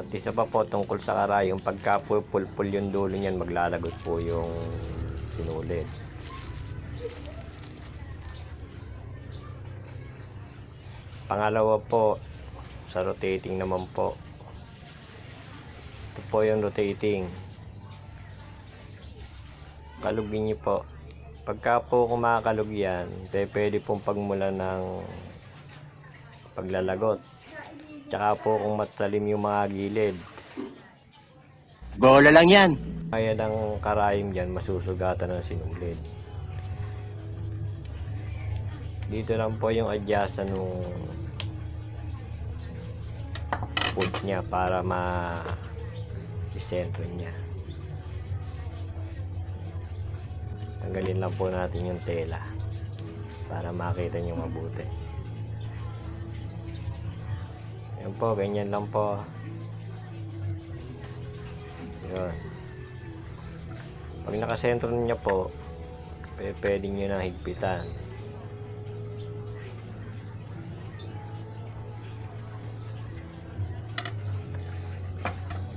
At isa pa po tungkol sa karayong pagka pulpul yung dulo niyan maglalagot po yung sinulid. Pangalawa po sa rotating naman po. Ito po yung rotating. Kalugin niyo po. Pagka po kumakalog yan, pwede pong pagmula ng paglalagot. Tsaka po kung matalim yung mga gilid, Bola lang yan. kaya ng karayom dyan, masusugatan ng sinulid. Dito lang po yung adjust nung foot niya para ma isentro niya. Tanggalin lang po natin yung tela para makita niyo mabuti. Yan po, ganyan lang po. Yun. Pag nakasentro niya po, pwede nyo na higpitan.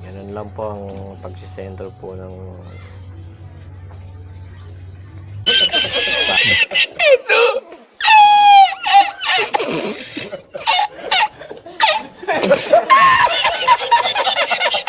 Ganun lang po ang pagsisentro po ng